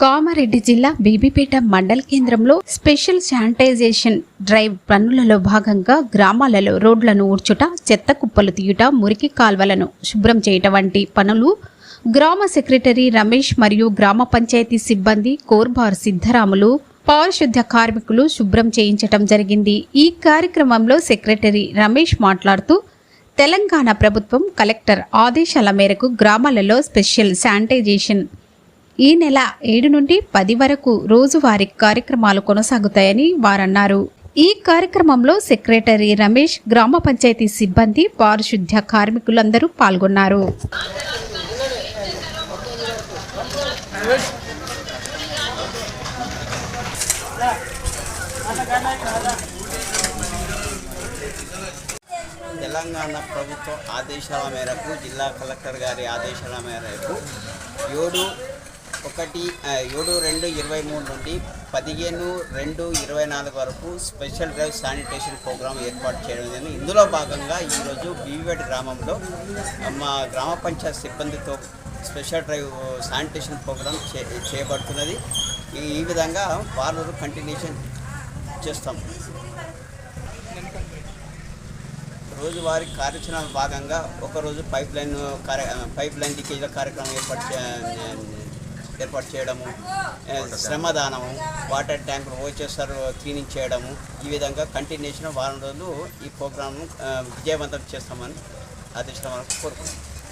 కామారెడ్డి జిల్లా బీబీపేట మండల కేంద్రంలో స్పెషల్ శానిటైజేషన్ డ్రైవ్ పనులలో భాగంగా గ్రామాలలో రోడ్లను ఊడ్చుట చెత్త కుప్పలు తీయుట మురికి కాల్వలను శుభ్రం చేయటం వంటి పనులు గ్రామ సెక్రటరీ రమేష్ మరియు గ్రామ పంచాయతీ సిబ్బంది కోర్బార్ సిద్ధరాములు పారిశుద్ధ్య కార్మికులు శుభ్రం చేయించటం జరిగింది. ఈ కార్యక్రమంలో సెక్రటరీ రమేష్ మాట్లాడుతూ తెలంగాణ ప్రభుత్వం కలెక్టర్ ఆదేశాల మేరకు గ్రామాలలో స్పెషల్ శానిటైజేషన్ ఈ నెల ఏడు నుండి పది వరకు రోజువారీ కార్యక్రమాలు కొనసాగుతాయని వారన్నారు. ఈ కార్యక్రమంలో సెక్రటరీ రమేష్ గ్రామ పంచాయతీ సిబ్బంది పారిశుద్ధ్య కార్మికులందరూ పాల్గొన్నారు. తెలంగాణ ప్రభుత్వ ఆదేశాల మేరకు జిల్లా కలెక్టర్ గారి ఆదేశాల మేరకు ఏడు ఒకటి ఏడు రెండు ఇరవై మూడు నుండి పదిహేను రెండు ఇరవై నాలుగు వరకు స్పెషల్ డ్రైవ్ శానిటేషన్ ప్రోగ్రాం ఏర్పాటు చేయడం జరిగింది. ఇందులో భాగంగా ఈరోజు బీవెడ్ గ్రామంలో మా గ్రామ పంచాయత్ సిబ్బందితో స్పెషల్ డ్రైవ్ శానిటేషన్ ప్రోగ్రాం చే చేయబడుతున్నది. ఈ విధంగా వాళ్ళు కంటిన్యూషన్ చేస్తాం. రోజువారీ కార్యాచరణ భాగంగా ఒకరోజు పైప్ లైన్ కార్య పైప్ లైన్ లీకేజ్ల కార్యక్రమం ఏర్పాటు ఏర్పాటు చేయడము శ్రమదానము వాటర్ ట్యాంకులు ఓచేస్తారు క్లీనింగ్ చేయడము ఈ విధంగా కంటిన్యూషన్ వారం రోజులు ఈ ప్రోగ్రామ్ను విజయవంతం చేస్తామని ఆదేశం కోరుకుంటున్నాం.